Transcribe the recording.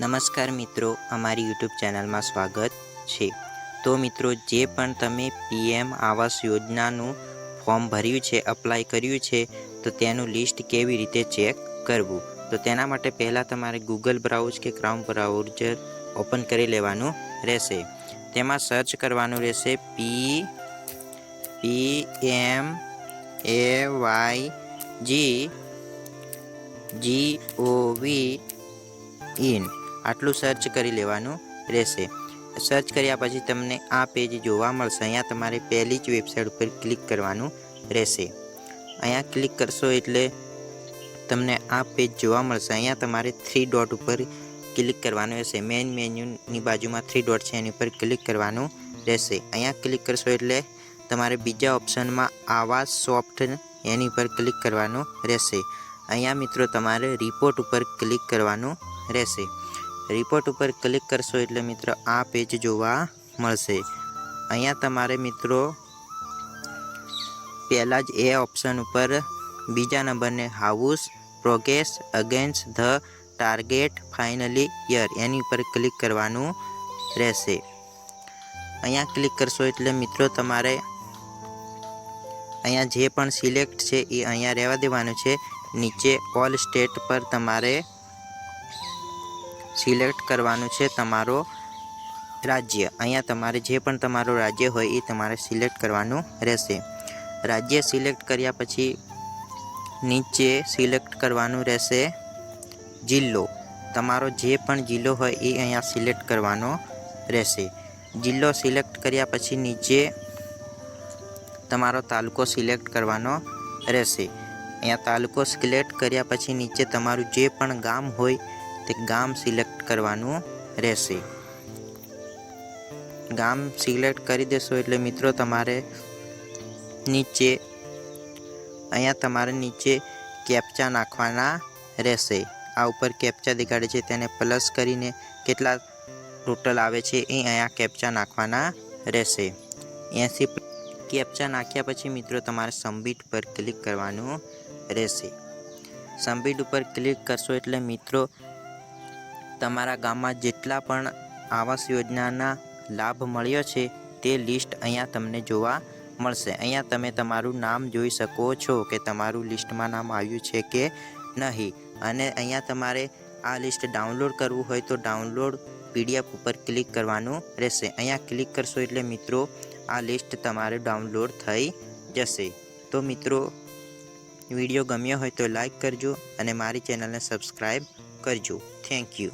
નમસ્કાર મિત્રો, અમારી યુટ્યુબ ચેનલમાં સ્વાગત છે. તો મિત્રો, જે પણ તમે પીએમ આવાસ યોજનાનું ફોર્મ ભર્યું છે, અપ્લાય કર્યું છે, તો તેનું લિસ્ટ કેવી રીતે ચેક કરવું? તો તેના માટે પહેલાં તમારે ગૂગલ બ્રાઉઝ કે ક્રાઉન બ્રાઉઝર ઓપન કરી લેવાનું રહેશે. તેમાં સર્ચ કરવાનું રહેશે P P M A Y G G O V in આટલું સર્ચ કરી લેવાનું રહેશે. સર્ચ કર્યા પછી તમને આ પેજ જોવા મળશે. અહીંયા તમારે પહેલી જ વેબસાઇટ ઉપર ક્લિક કરવાનું રહેશે. અહીંયા ક્લિક કરશો એટલે તમને આ પેજ જોવા મળશે. અહીંયા તમારે થ્રી ડોટ ઉપર ક્લિક કરવાનું રહેશે. મેઇન મેન્યુની બાજુમાં થ્રી ડોટ છે, એની ઉપર ક્લિક કરવાનું રહેશે. અહીંયા ક્લિક કરશો એટલે તમારે બીજા ઓપ્શનમાં આવાસ સોફ્ટ એની પર ક્લિક કરવાનું રહેશે. અહીંયા મિત્રો તમારે રિપોર્ટ ઉપર ક્લિક કરવાનું રહેશે. રિપોર્ટ ઉપર ક્લિક કરશો એટલે મિત્રો આ પેજ જોવા મળશે. અહીંયા તમારે મિત્રો પહેલાં જ એ ઓપ્શન ઉપર બીજા નંબરને house progress against the target finally year એની ઉપર ક્લિક કરવાનું રહેશે. અહીંયા ક્લિક કરશો એટલે મિત્રો તમારે અહીંયા જે પણ સિલેક્ટ છે એ અહીંયા રહેવા દેવાનું છે. નીચે ઓલ સ્ટેટ પર તમારે સિલેક્ટ કરવાનું છે તમારો રાજ્ય. અહીંયા તમારે જે પણ તમારું રાજ્ય હોય એ તમારે સિલેક્ટ કરવાનું રહેશે. રાજ્ય સિલેક્ટ કર્યા પછી નીચે સિલેક્ટ કરવાનું રહેશે જિલ્લો. તમારો જે પણ જિલ્લો હોય એ અહીંયા સિલેક્ટ કરવાનો રહેશે. જિલ્લો સિલેક્ટ કર્યા પછી નીચે તમારો તાલુકો સિલેક્ટ કરવાનો રહેશે. અહીંયા તાલુકો સિલેક્ટ કર્યા પછી નીચે તમારું જે પણ ગામ હોય તે ગામ સિલેક્ટ કરવાનું રહેશે. ગામ સિલેક્ટ કરી દેશો એટલે મિત્રો તમારે નીચે, અહીંયા તમારે નીચે કેપ્ચા નાખવાના રહેશે. આ ઉપર કેપ્ચા દેખાડે છે, તેને પ્લસ કરીને કેટલા ટોટલ આવે છે એ અહીંયા કેપ્ચા નાખવાના રહેશે. એંસી કેપ્ચા નાખ્યા પછી મિત્રો તમારે સબમિટ પર ક્લિક કરવાનું રહેશે. સબમિટ ઉપર ક્લિક કરશો એટલે મિત્રો તમારા ગામમાં જેટલા પણ આવાસ યોજનાના લાભ મળ્યો છે, તે લિસ્ટ અહીંયા તમને જોવા મળશે. અહીંયા તમે તમારું નામ જોઈ શકો છો કે તમારું લિસ્ટમાં નામ આવ્યું છે કે નહીં. અને અહીંયા તમારે આ લિસ્ટ ડાઉનલોડ કરવું હોય તો ડાઉનલોડ પીડીએફ ઉપર ક્લિક કરવાનું રહેશે. અહીંયા ક્લિક કરશો એટલે મિત્રો આ લિસ્ટ તમારે ડાઉનલોડ થઈ જશે. તો મિત્રો, વીડિયો ગમ્યો હોય તો લાઈક કરજો અને મારી ચેનલને સબસ્ક્રાઈબ કરજો. Thank you.